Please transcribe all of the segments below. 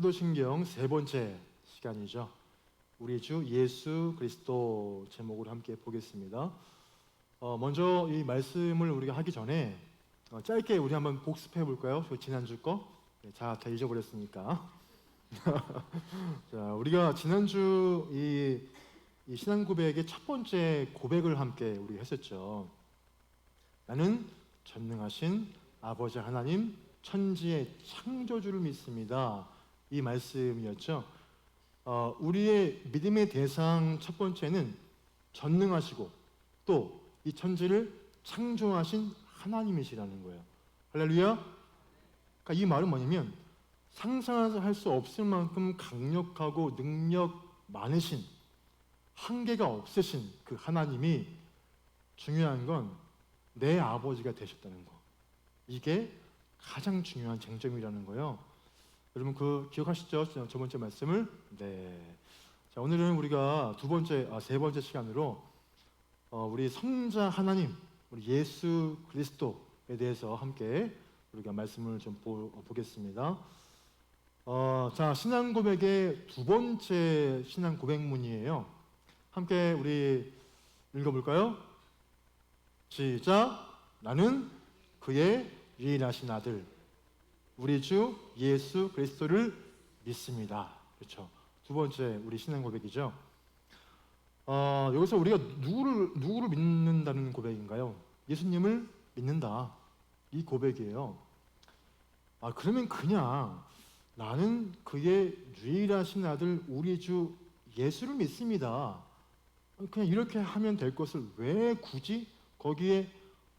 사도신경 세 번째 시간이죠. 우리 주 예수 그리스도 제목으로 함께 보겠습니다. 어, 먼저 이 말씀을 우리가 하기 전에 어, 짧게 우리 한번 복습해 볼까요? 저 지난주 거. 네, 자, 다 잊어버렸으니까. 자, 우리가 지난주 이, 이 신앙 고백의 첫 번째 고백을 함께 우리 했었죠. 나는 전능하신 아버지 하나님 천지의 창조주를 믿습니다. 이 말씀이었죠. 어, 우리의 믿음의 대상 첫 번째는 전능하시고 또 이 천지를 창조하신 하나님이시라는 거예요. 할렐루야. 그러니까 이 말은 뭐냐면 상상할 수 없을 만큼 강력하고 능력 많으신 한계가 없으신 그 하나님이 중요한 건 내 아버지가 되셨다는 거. 이게 가장 중요한 쟁점이라는 거예요. 여러분 그 기억하시죠? 저 번째 말씀을 네. 자 오늘은 우리가 두 번째 아, 세 번째 시간으로 어, 우리 성자 하나님 우리 예수 그리스도에 대해서 함께 우리가 말씀을 좀 보, 보겠습니다. 어, 자 신앙 고백의 두 번째 신앙 고백문이에요. 함께 우리 읽어볼까요? 시작. 나는 그의 유일하신 아들 우리 주 예수 그리스도를 믿습니다. 그렇죠. 두 번째 우리 신앙 고백이죠. 어, 여기서 우리가 누구를 누구를 믿는다는 고백인가요? 예수님을 믿는다. 이 고백이에요. 아 그러면 그냥 나는 그의 유일하신 아들 우리 주 예수를 믿습니다. 그냥 이렇게 하면 될 것을 왜 굳이 거기에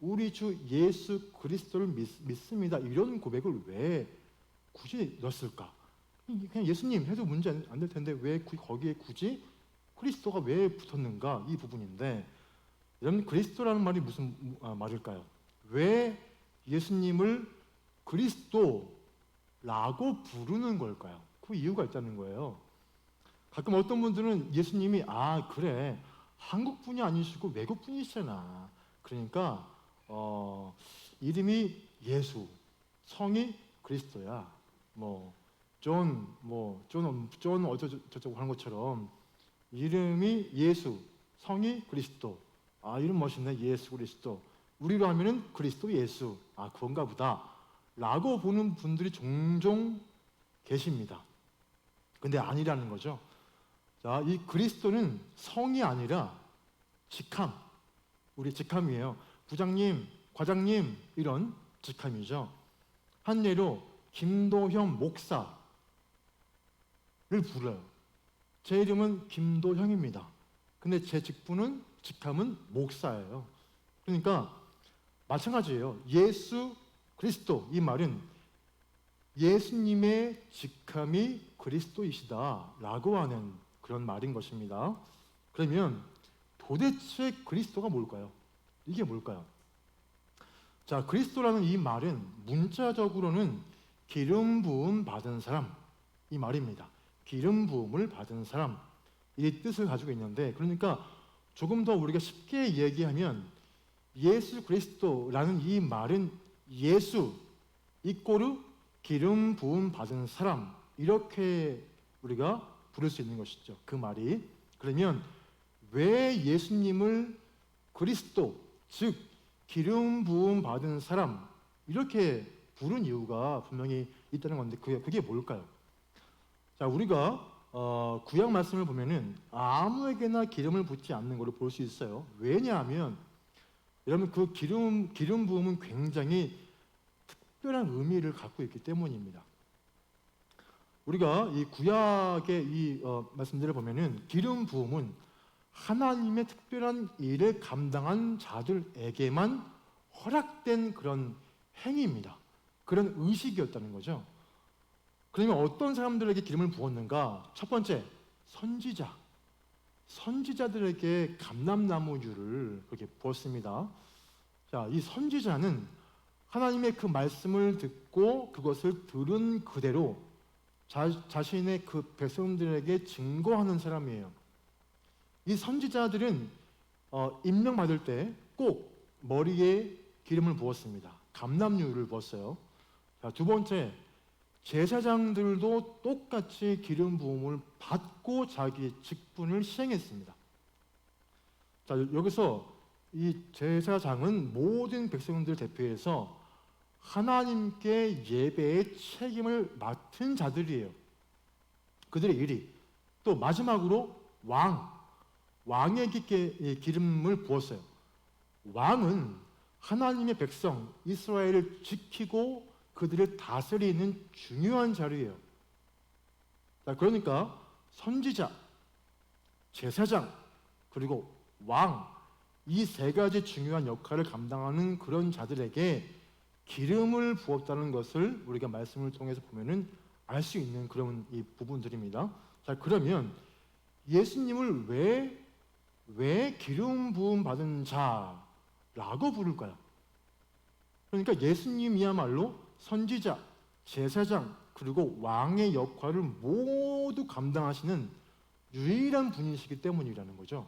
우리 주 예수 그리스도를 믿, 습니다 이런 고백을 왜 굳이 넣었을까? 그냥 예수님 해도 문제 안 될 텐데 왜 거기에 굳이 그리스도가 왜 붙었는가 이 부분인데 여러분 그리스도라는 말이 무슨 아, 말일까요? 왜 예수님을 그리스도라고 부르는 걸까요? 그 이유가 있다는 거예요. 가끔 어떤 분들은 예수님이 아 그래 한국 분이 아니시고 외국 분이시잖아. 그러니까 어, 이름이 예수, 성이 그리스도야. 뭐 존, 뭐 존, 존 어쩌저쩌고 하는 것처럼 이름이 예수, 성이 그리스도. 아 이름 멋있네 예수 그리스도. 우리로 하면은 그리스도 예수. 아 그건가 보다. 라고 보는 분들이 종종 계십니다. 근데 아니라는 거죠. 자, 이 그리스도는 성이 아니라 직함. 우리 직함이에요. 부장님, 과장님 이런 직함이죠. 한 예로 김도형 목사를 불러요. 제 이름은 김도형입니다. 근데 제 직분은 직함은 목사예요. 그러니까 마찬가지예요. 예수 그리스도 이 말은 예수님의 직함이 그리스도이시다라고 하는 그런 말인 것입니다. 그러면 도대체 그리스도가 뭘까요? 이게 뭘까요? 자, 그리스도라는 이 말은 문자적으로는 기름 부음 받은 사람 이 말입니다. 기름 부음을 받은 사람 이 뜻을 가지고 있는데 그러니까 조금 더 우리가 쉽게 얘기하면 예수 그리스도라는 이 말은 예수 이꼬르 기름 부음 받은 사람 이렇게 우리가 부를 수 있는 것이죠. 그 말이 그러면 왜 예수님을 그리스도 즉 기름 부음 받은 사람 이렇게 부른 이유가 분명히 있다는 건데 그게, 그게 뭘까요? 자 우리가 어, 구약 말씀을 보면은 아무에게나 기름을 붓지 않는 것을 볼 수 있어요. 왜냐하면 여러분 그 기름 기름 부음은 굉장히 특별한 의미를 갖고 있기 때문입니다. 우리가 이 구약의 이 어, 말씀들을 보면은 기름 부음은 하나님의 특별한 일을 감당한 자들에게만 허락된 그런 행위입니다. 그런 의식이었다는 거죠. 그러면 어떤 사람들에게 기름을 부었는가? 첫 번째, 선지자. 선지자들에게 감람나무유를 그렇게 부었습니다. 자, 이 선지자는 하나님의 그 말씀을 듣고 그것을 들은 그대로 자, 자신의 그 백성들에게 증거하는 사람이에요. 이 선지자들은 어, 임명받을 때 꼭 머리에 기름을 부었습니다. 감남유를 부었어요. 자, 두 번째, 제사장들도 똑같이 기름 부음을 받고 자기 직분을 시행했습니다. 자, 여기서 이 제사장은 모든 백성들 대표해서 하나님께 예배의 책임을 맡은 자들이에요. 그들의 일이 또 마지막으로 왕 왕에게 기름을 부었어요. 왕은 하나님의 백성 이스라엘을 지키고 그들을 다스리는 중요한 자리예요. 자, 그러니까 선지자, 제사장, 그리고 왕, 이 세 가지 중요한 역할을 감당하는 그런 자들에게 기름을 부었다는 것을 우리가 말씀을 통해서 보면은 알 수 있는 그런 이 부분들입니다. 자, 그러면 예수님을 왜, 왜 기름 부음 받은 자라고 부를까요? 그러니까 예수님이야말로 선지자, 제사장, 그리고 왕의 역할을 모두 감당하시는 유일한 분이시기 때문이라는 거죠.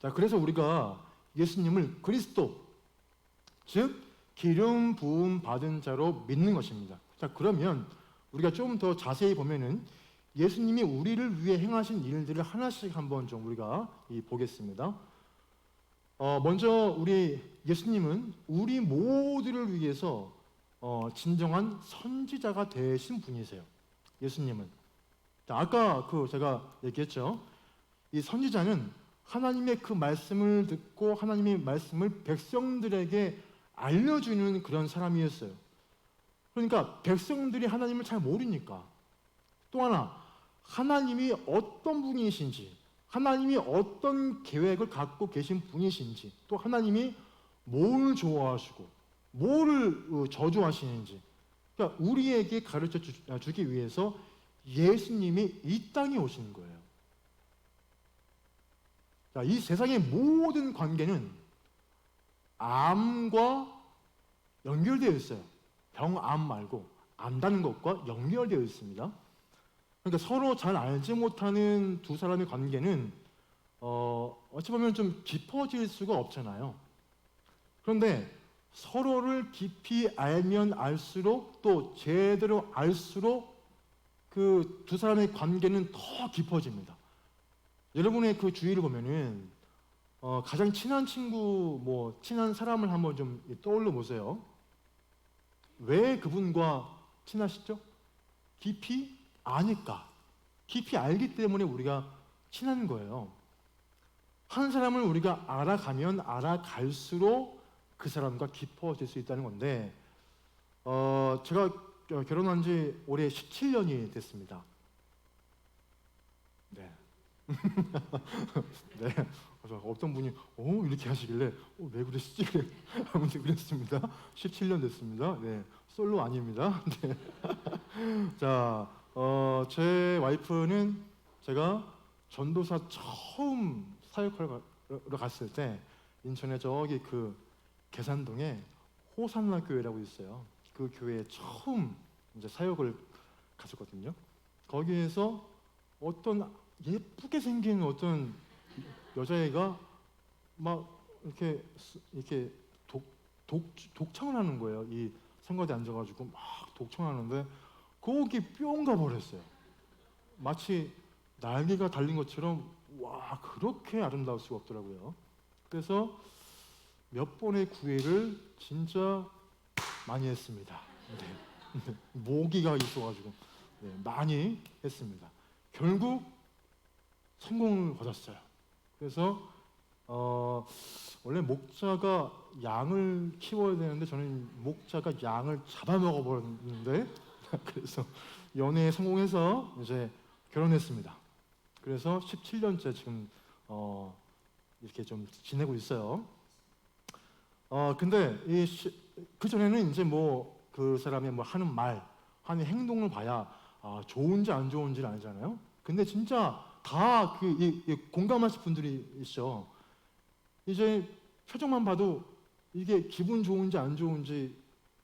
자, 그래서 우리가 예수님을 그리스도, 즉 기름 부음 받은 자로 믿는 것입니다. 자, 그러면 우리가 좀 더 자세히 보면은 예수님이 우리를 위해 행하신 일들을 하나씩 한번 좀 우리가 이 보겠습니다. 어, 먼저 우리 예수님은 우리 모두를 위해서 어, 진정한 선지자가 되신 분이세요. 예수님은. 자, 아까 그 제가 얘기했죠. 이 선지자는 하나님의 그 말씀을 듣고 하나님의 말씀을 백성들에게 알려주는 그런 사람이었어요. 그러니까 백성들이 하나님을 잘 모르니까 또 하나 하나님이 어떤 분이신지 하나님이 어떤 계획을 갖고 계신 분이신지 또 하나님이 뭘 좋아하시고 어, 저주하시는지 그러니까 우리에게 가르쳐 주- 아, 주기 위해서 예수님이 이 땅에 오신 거예요. 자, 이 세상의 모든 관계는 암과 연결되어 있어요. 병 암 말고 안다는 것과 연결되어 있습니다. 그러니까 서로 잘 알지 못하는 두 사람의 관계는 어, 어찌 보면 좀 깊어질 수가 없잖아요. 그런데 서로를 깊이 알면 알수록 또 제대로 알수록 그 두 사람의 관계는 더 깊어집니다. 여러분의 그 주위를 보면은 어, 가장 친한 친구, 뭐 친한 사람을 한번 좀 떠올려 보세요. 왜 그분과 친하시죠? 깊이 아니까. 깊이 알기 때문에 우리가 친한 거예요. 한 사람을 우리가 알아가면 알아갈수록 그 사람과 깊어질 수 있다는 건데, 어, 제가 겨- 결혼한 지 올해 17년이 됐습니다. 네. 네. 어떤 분이 어 이렇게 하시길래 어, 왜? 그래. 아무튼 그랬습니다. 17년 됐습니다. 네. 솔로 아닙니다. 네. 자, 어, 제 와이프는 제가 전도사 처음 사역하러 가- 갔을 때 인천에 저기 그 계산동에 호산나 교회라고 있어요. 그 교회에 처음 이제 사역을 갔었거든요. 거기에서 어떤 예쁘게 생긴 어떤 여자애가 막 이렇게 스- 이렇게 독, 독 독청을 하는 거예요. 이 성가대 앉아가지고 막 독청하는데 거기 뿅 가버렸어요. 마치 날개가 달린 것처럼 와 그렇게 아름다울 수가 없더라고요. 그래서 몇 번의 구애를 진짜 많이 했습니다. 네. 모기가 있어가지고 네, 많이 했습니다. 결국 성공을 거뒀어요. 그래서 어, 원래 목자가 양을 키워야 되는데 저는 목자가 양을 잡아먹어 버렸는데 그래서 연애에 성공해서 이제 결혼했습니다. 그래서 17년째 지금 어, 이렇게 좀 지내고 있어요. 어 근데 이그 전에는 이제 뭐 그 사람의 뭐 하는 말, 하는 행동을 봐야 아, 좋은지 안 좋은지를 알잖아요. 근데 진짜 다 그 공감하실 분들이 있어. 이제 표정만 봐도 이게 기분 좋은지 안 좋은지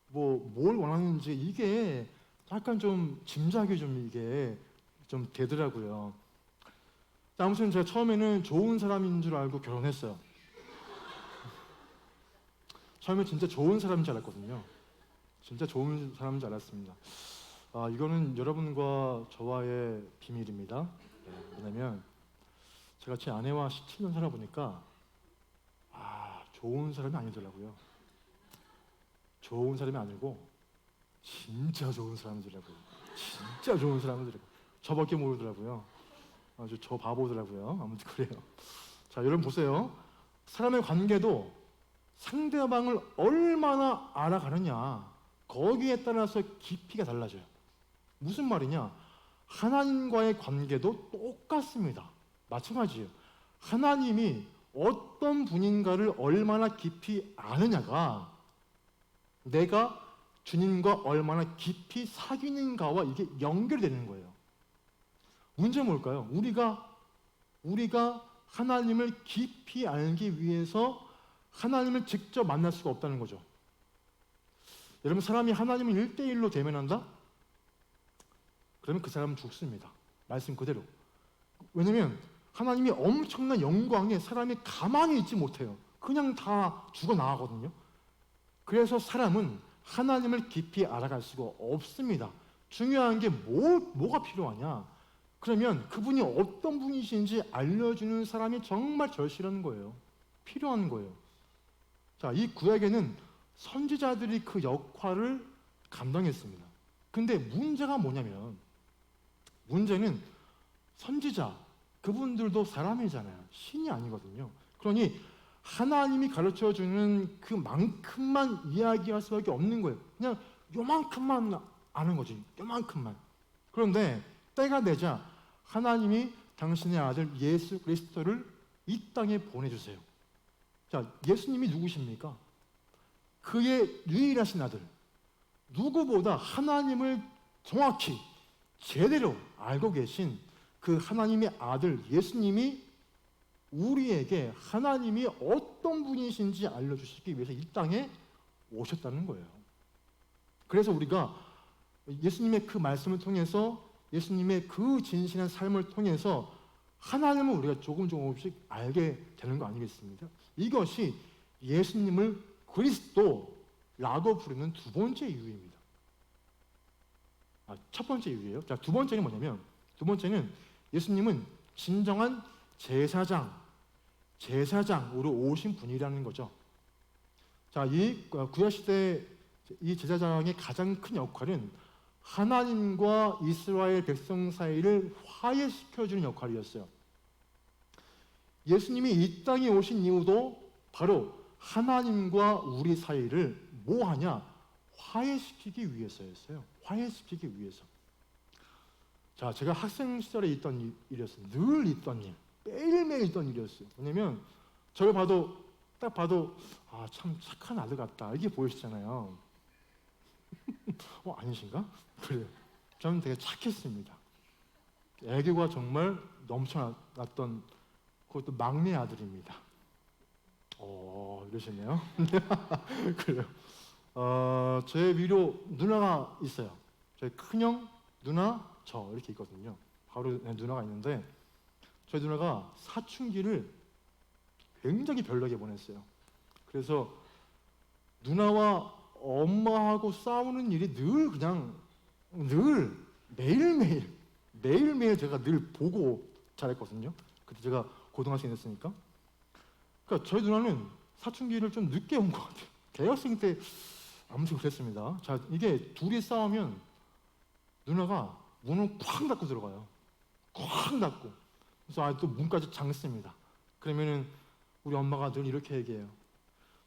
뭐 뭘 원하는지 이게 약간 좀 짐작이 좀 이게 좀 되더라고요. 자, 아무튼 제가 처음에는 좋은 사람인 줄 알고 결혼했어요. 처음에 진짜 좋은 사람인 줄 알았거든요. 진짜 좋은 사람인 줄 알았습니다. 아, 이거는 여러분과 저와의 비밀입니다. 네, 뭐냐면 제가 제 아내와 17년 살아보니까 아 좋은 사람이 아니더라고요. 좋은 사람이 아니고 진짜 좋은 사람들이라고요. 진짜 좋은 사람들이라고. 저밖에 모르더라고요. 아주 저 바보더라고요. 아무튼 그래요. 자, 여러분 보세요. 사람의 관계도 상대방을 얼마나 알아가느냐 거기에 따라서 깊이가 달라져요. 무슨 말이냐? 하나님과의 관계도 똑같습니다. 마찬가지예요. 하나님이 어떤 분인가를 얼마나 깊이 아느냐가 내가 주님과 얼마나 깊이 사귀는가와 이게 연결되는 거예요. 문제는 뭘까요? 우리가 우리가 하나님을 깊이 알기 위해서 하나님을 직접 만날 수가 없다는 거죠. 여러분 사람이 하나님을 일대일로 대면한다? 그러면 그 사람은 죽습니다. 말씀 그대로. 왜냐면 하나님이 엄청난 영광에 사람이 가만히 있지 못해요. 그냥 다 죽어 나가거든요. 그래서 사람은 하나님을 깊이 알아갈 수가 없습니다. 중요한 게 뭐, 뭐가 필요하냐? 그러면 그분이 어떤 분이신지 알려주는 사람이 정말 절실한 거예요. 필요한 거예요. 자, 이 구약에는 선지자들이 그 역할을 감당했습니다. 근데 문제가 뭐냐면, 문제는 선지자, 그분들도 사람이잖아요. 신이 아니거든요. 그러니 하나님이 가르쳐 주는 그만큼만 이야기할 수밖에 없는 거예요. 그냥 요만큼만 아는 거지. 요만큼만. 그런데 때가 되자 하나님이 당신의 아들 예수 그리스도를 이 땅에 보내주세요. 자, 예수님이 누구십니까? 그의 유일하신 아들. 누구보다 하나님을 정확히 제대로 알고 계신 그 하나님의 아들 예수님이 우리에게 하나님이 어떤 분이신지 알려주시기 위해서 이 땅에 오셨다는 거예요. 그래서 우리가 예수님의 그 말씀을 통해서 예수님의 그 진실한 삶을 통해서 하나님을 우리가 조금 조금씩 알게 되는 거 아니겠습니까? 이것이 예수님을 그리스도라고 부르는 두 번째 이유입니다. 아, 첫 번째 이유예요. 자, 두 번째는 뭐냐면 두 번째는 예수님은 진정한 제사장, 제사장으로 오신 분이라는 거죠. 자, 이 구약 시대 이 제사장의 가장 큰 역할은 하나님과 이스라엘 백성 사이를 화해시켜주는 역할이었어요. 예수님이 이 땅에 오신 이유도 바로 하나님과 우리 사이를 뭐하냐? 화해시키기 위해서였어요. 화해시키기 위해서. 자, 제가 학생 시절에 있던 일- 일이었어요. 늘 있던 일. 매일매일 있던 일이었어요. 왜냐면 저를 봐도 딱 봐도 아, 참 착한 아들 같다. 이게 보이시잖아요. 어, 아니신가? 그래요. 저는 되게 착했습니다. 애교가 정말 넘쳐났던 그것도 막내 아들입니다. 어, 이러시네요. 그래요. 어, 제 위로 누나가 있어요. 저희 큰형, 누나, 저 이렇게 있거든요. 바로 누나가 있는데 저희 누나가 사춘기를 굉장히 별나게 보냈어요. 그래서 누나와 엄마하고 싸우는 일이 늘 그냥 늘 매일매일 매일매일 제가 늘 보고 자랐거든요. 그때 제가 고등학생이었으니까. 그러니까 저희 누나는 사춘기를 좀 늦게 온 것 같아요. 대학생 때 아무튼 그랬습니다. 자 이게 둘이 싸우면 누나가 문을 쾅 닫고 들어가요. 쾅 닫고. 그래서 아, 또 문까지 잠습니다. 그러면은 우리 엄마가 늘 이렇게 얘기해요.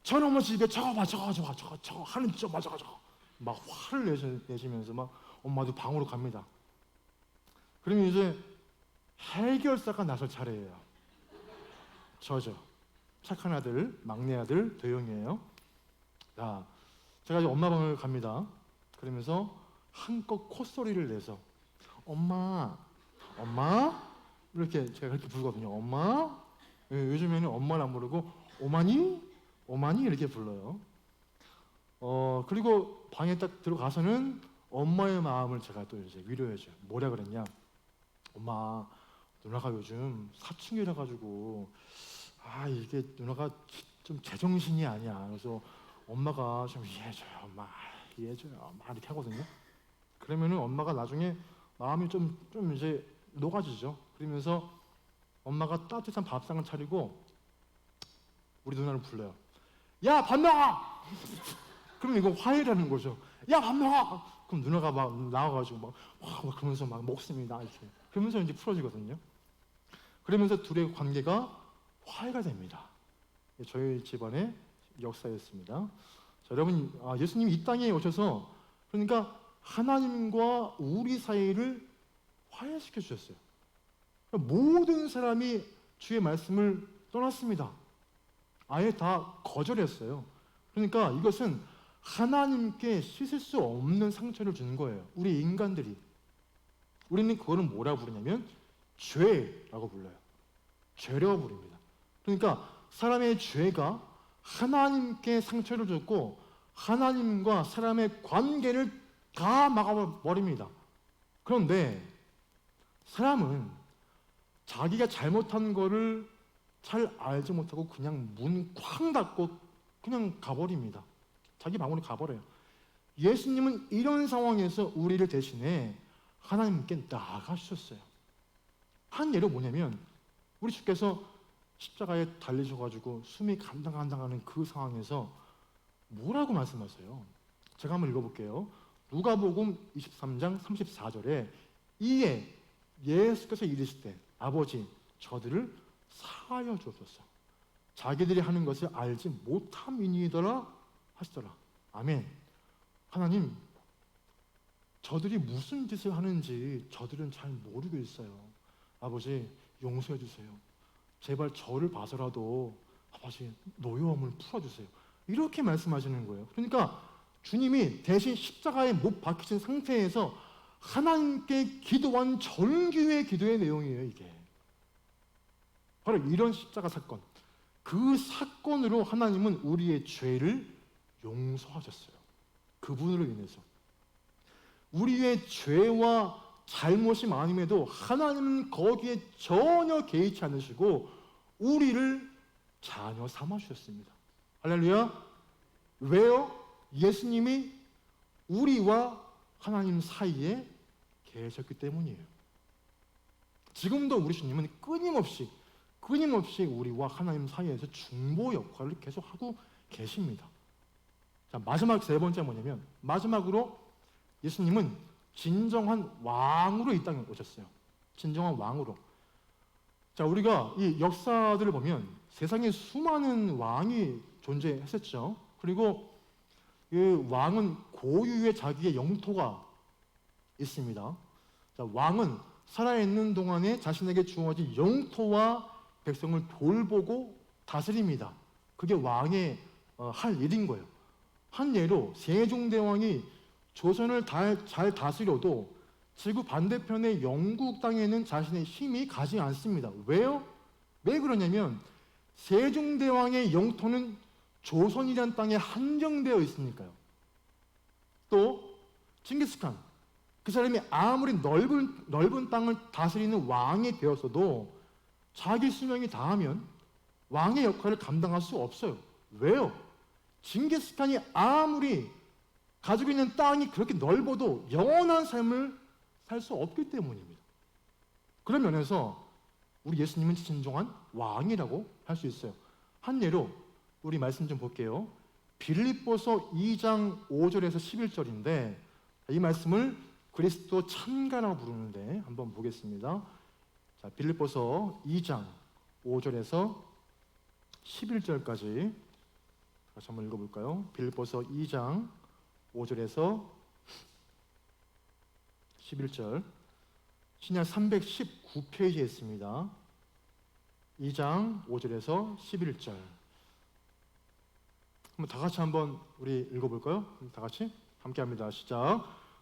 저놈의 집에 저거 봐, 저거, 저거, 저거, 저거 하는 저거 봐, 저거, 저거. 막 화를 내시, 내시면서 막 엄마도 방으로 갑니다. 그러면 이제 해결사가 나설 차례예요. 저죠. 착한 아들, 막내 아들, 도영이에요. 자, 제가 이제 엄마 방을 갑니다. 그러면서 한껏 콧소리를 내서 엄마, 엄마 이렇게 제가 그렇게 부르거든요. 엄마. 예, 요즘에는 엄마를 안 부르고 오마니, 오마니 이렇게 불러요. 어 그리고 방에 딱 들어가서는 엄마의 마음을 제가 또 이제 위로해줘요. 뭐라 그랬냐? 엄마, 누나가 요즘 사춘기라 가지고 아 이게 누나가 좀 제정신이 아니야. 그래서 엄마가 좀 이해해줘요, 엄마 이해해줘요, 엄마 이렇게 하거든요. 그러면은 엄마가 나중에 마음이 좀, 좀 이제 녹아지죠. 그러면서 엄마가 따뜻한 밥상을 차리고 우리 누나를 불러요. 야, 밥 나와! 그럼 이거 화해라는 거죠. 야, 밥 나와! 그럼 누나가 막 나와가지고 막, 와, 막 그러면서 막 먹습니다. 이렇게. 그러면서 이제 풀어지거든요. 그러면서 둘의 관계가 화해가 됩니다. 저희 집안의 역사였습니다. 자, 여러분, 아, 예수님이 이 땅에 오셔서 그러니까 하나님과 우리 사이를 화해시켜 주셨어요. 모든 사람이 주의 말씀을 떠났습니다. 아예 다 거절했어요. 그러니까 이것은 하나님께 씻을 수 없는 상처를 주는 거예요. 우리 인간들이. 우리는 그거를 뭐라 부르냐면 죄라고 불러요. 죄라고 부릅니다. 그러니까 사람의 죄가 하나님께 상처를 줬고 하나님과 사람의 관계를 다 막아버립니다. 그런데 사람은 자기가 잘못한 거를 잘 알지 못하고 그냥 문 쾅 닫고 그냥 가버립니다. 자기 방으로 가버려요. 예수님은 이런 상황에서 우리를 대신해 하나님께 나아가셨어요. 한 예로 뭐냐면 우리 주께서 십자가에 달리셔가지고 숨이 간당간당하는 그 상황에서 뭐라고 말씀하세요? 제가 한번 읽어볼게요. 누가복음 23장 34절에 이에 예수께서 이르시되 아버지 저들을 사하여 주옵소서. 자기들이 하는 것을 알지 못함이니이더라 하시더라. 아멘. 하나님, 저들이 무슨 짓을 하는지 저들은 잘 모르고 있어요. 아버지, 용서해 주세요. 제발 저를 봐서라도 아버지 노여움을 풀어주세요. 이렇게 말씀하시는 거예요. 그러니까 주님이 대신 십자가에 못 박히신 상태에서 하나님께 기도한 정규의 기도의 내용이에요, 이게. 바로 이런 십자가 사건. 그 사건으로 하나님은 우리의 죄를 용서하셨어요. 그분으로 인해서. 우리의 죄와 잘못이 많음에도 하나님은 거기에 전혀 개의치 않으시고 우리를 자녀 삼아 주셨습니다. 할렐루야. 왜요? 예수님이 우리와 하나님 사이에 계셨기 때문이에요. 지금도 우리 주님은 끊임없이 끊임없이 우리와 하나님 사이에서 중보 역할을 계속 하고 계십니다. 자, 마지막 세 번째 뭐냐면 마지막으로 예수님은 진정한 왕으로 이 땅에 오셨어요. 진정한 왕으로. 자, 우리가 이 역사들을 보면 세상에 수많은 왕이 존재했었죠. 그리고 그 왕은 고유의 자기의 영토가 있습니다. 자, 왕은 살아있는 동안에 자신에게 주어진 영토와 백성을 돌보고 다스립니다. 그게 왕의 어, 할 일인 거예요. 한 예로 세종대왕이 조선을 다, 잘 다스려도 지구 반대편의 영국 땅에는 자신의 힘이 가지 않습니다. 왜요? 왜 그러냐면 세종대왕의 영토는 조선이란 땅에 한정되어 있으니까요. 또 칭기스칸 그 사람이 아무리 넓은 넓은 땅을 다스리는 왕이 되었어도 자기 수명이 다하면 왕의 역할을 감당할 수 없어요. 왜요? 징기스칸이 아무리 가지고 있는 땅이 그렇게 넓어도 영원한 삶을 살 수 없기 때문입니다. 그런 면에서 우리 예수님은 진정한 왕이라고 할 수 있어요. 한 예로 우리 말씀 좀 볼게요. 빌립보서 2장 5절에서 11절인데 이 말씀을 그리스도 찬가라고 부르는데 한번 보겠습니다. 자, 빌립보서 2장 5절에서 11절까지 다시 한번 읽어볼까요? 빌립보서 2장 5절에서 11절 신약 319페이지에 있습니다. 2장 5절에서 11절 한번 다 같이 한번 우리 읽어볼까요? 다 같이 함께합니다. 시작.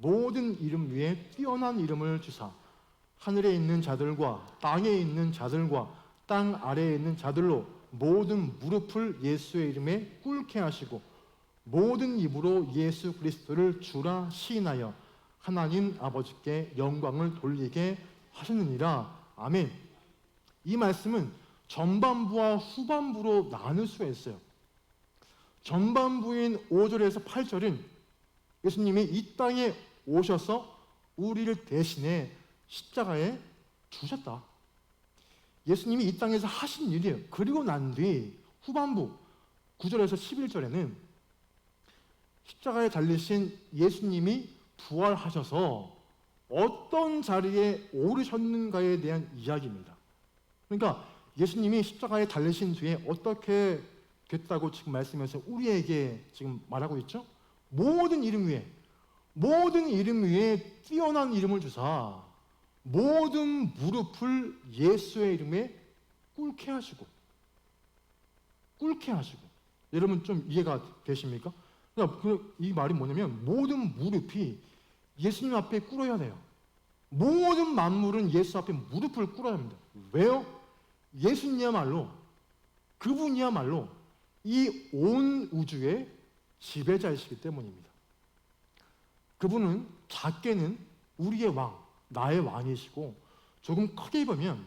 모든 이름 위에 뛰어난 이름을 주사 하늘에 있는 자들과 땅에 있는 자들과 땅 아래에 있는 자들로 모든 무릎을 예수의 이름에 꿇게 하시고 모든 입으로 예수 그리스도를 주라 시인하여 하나님 아버지께 영광을 돌리게 하셨느니라. 아멘. 이 말씀은 전반부와 후반부로 나눌 수가 있어요. 전반부인 5절에서 8절은 예수님이 이 땅에 오셔서 우리를 대신해 십자가에 주셨다. 예수님이 이 땅에서 하신 일이에요. 그리고 난 뒤 후반부 9절에서 11절에는 십자가에 달리신 예수님이 부활하셔서 어떤 자리에 오르셨는가에 대한 이야기입니다. 그러니까 예수님이 십자가에 달리신 뒤에 어떻게 됐다고 지금 말씀해서 우리에게 지금 말하고 있죠? 모든 이름 위에 모든 이름 위에 뛰어난 이름을 주사 모든 무릎을 예수의 이름에 꿇게 하시고 꿇게 하시고 여러분 좀 이해가 되십니까? 그러니까 그이 말이 뭐냐면 모든 무릎이 예수님 앞에 꿇어야 돼요. 모든 만물은 예수 앞에 무릎을 꿇어야 합니다. 왜요? 예수님이야말로 그분이야말로 이 온 우주의 지배자이시기 때문입니다. 그분은 작게는 우리의 왕, 나의 왕이시고 조금 크게 보면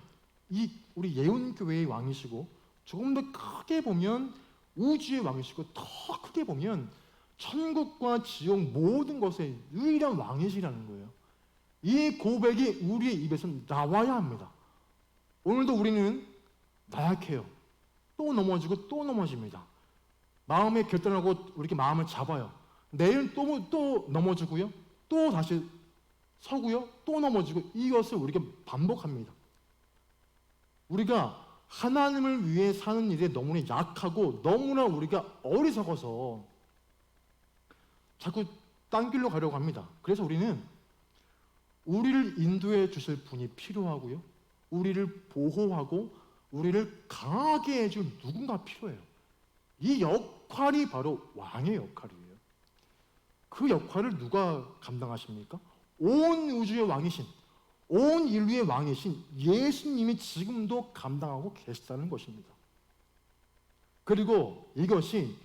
이 우리 예언 교회의 왕이시고 조금 더 크게 보면 우주의 왕이시고 더 크게 보면 천국과 지옥 모든 것의 유일한 왕이시라는 거예요. 이 고백이 우리의 입에서 나와야 합니다. 오늘도 우리는 나약해요. 또 넘어지고 또 넘어집니다. 마음에 결단하고 이렇게 마음을 잡아요. 내일 또, 또 넘어지고요. 또 다시 서고요. 또 넘어지고 이것을 우리가 반복합니다. 우리가 하나님을 위해 사는 일에 너무나 약하고 너무나 우리가 어리석어서 자꾸 딴 길로 가려고 합니다. 그래서 우리는 우리를 인도해 주실 분이 필요하고요. 우리를 보호하고 우리를 강하게 해줄 누군가 필요해요. 이 역할이 바로 왕의 역할이에요. 그 역할을 누가 감당하십니까? 온 우주의 왕이신, 온 인류의 왕이신 예수님이 지금도 감당하고 계시다는 것입니다. 그리고 이것이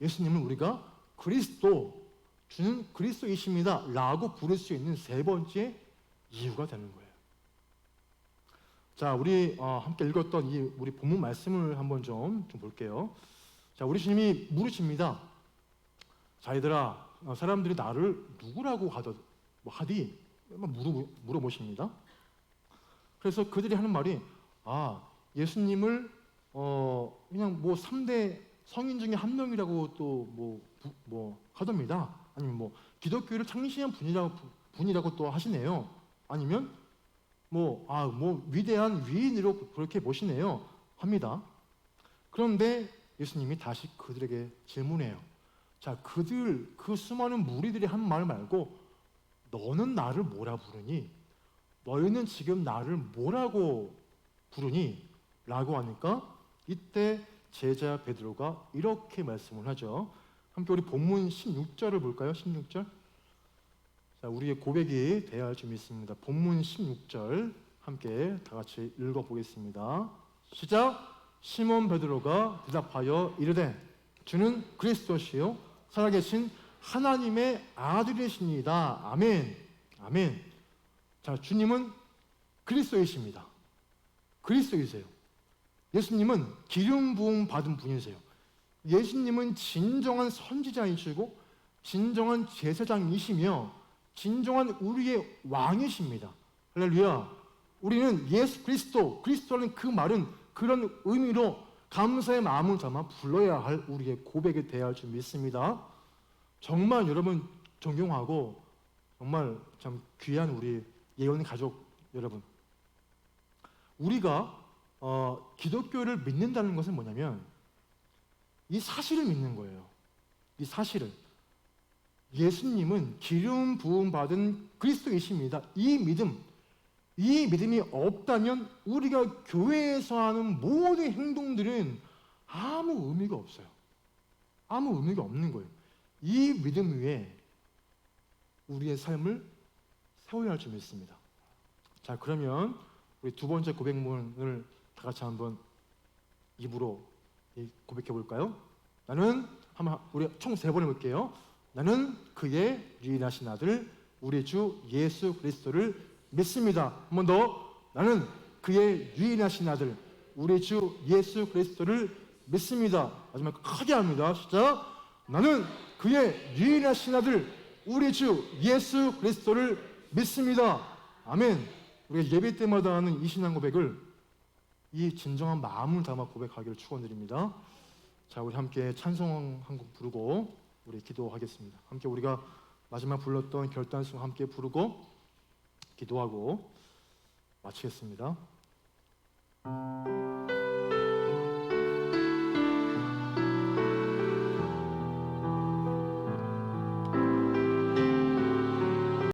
예수님은 우리가 그리스도, 주는 그리스도이십니다. 라고 부를 수 있는 세 번째 이유가 되는 거예요. 자, 우리 어, 함께 읽었던 이 우리 본문 말씀을 한번 좀, 좀 볼게요. 자, 우리 주님이 물으십니다. 자, 얘들아, 어, 사람들이 나를 누구라고 뭐 하디? 물어, 물어 보십니다. 그래서 그들이 하는 말이, 아, 예수님을, 어, 그냥 뭐 3대 성인 중에 한 명이라고 또 뭐, 뭐 하답니다. 아니면 뭐, 기독교를 창시한 분이라고, 분이라고 또 하시네요. 아니면, 뭐, 아, 뭐, 위대한 위인으로 그렇게 보시네요. 합니다. 그런데 예수님이 다시 그들에게 질문해요. 자, 그들, 그 수많은 무리들이 한 말 말고, 너는 나를 뭐라 부르니? 너희는 지금 나를 뭐라고 부르니? 라고 하니까, 이때 제자 베드로가 이렇게 말씀을 하죠. 함께 우리 본문 16절을 볼까요? 16절. 자, 우리의 고백이 되어야 할점 있습니다. 본문 16절 함께 다 같이 읽어 보겠습니다. 시작. 시몬 베드로가 대답하여 이르되 주는 그리스도시요 살아계신 하나님의 아들이십니다. 아멘. 아멘. 자, 주님은 그리스도이십니다. 그리스도이세요. 예수님은 기름 부음 받은 분이세요. 예수님은 진정한 선지자이시고 진정한 제사장이시며 진정한 우리의 왕이십니다. 할렐루야. 우리는 예수 그리스도, 그리스도라는 그 말은 그런 의미로 감사의 마음을 담아 불러야 할 우리의 고백이 되어야 할줄 믿습니다. 정말 여러분 존경하고 정말 참 귀한 우리 예언 가족 여러분. 우리가 어, 기독교를 믿는다는 것은 뭐냐면 이 사실을 믿는 거예요. 이 사실을. 예수님은 기름 부음 받은 그리스도이십니다. 이 믿음, 이 믿음이 없다면 우리가 교회에서 하는 모든 행동들은 아무 의미가 없어요. 아무 의미가 없는 거예요. 이 믿음 위에 우리의 삶을 세워야 할 줄 믿습니다. 자, 그러면 우리 두 번째 고백문을 다 같이 한번 입으로 이 고백해 볼까요? 나는 한번 우리 총 세 번 해볼게요. 나는 그의 유일하신 아들 우리 주 예수 그리스도를 믿습니다. 한 번 더. 나는 그의 유일하신 아들 우리 주 예수 그리스도를 믿습니다. 마지막 크게 합니다. 시작. 나는 그의 유일하신 아들 우리 주 예수 그리스도를 믿습니다. 아멘. 우리가 예배 때마다 하는 이 신앙 고백을 이 진정한 마음을 담아 고백하기를 축원드립니다. 자, 우리 함께 찬송 한 곡 부르고 우리 기도하겠습니다. 함께 우리가 마지막 불렀던 결단송 함께 부르고 기도하고 마치겠습니다.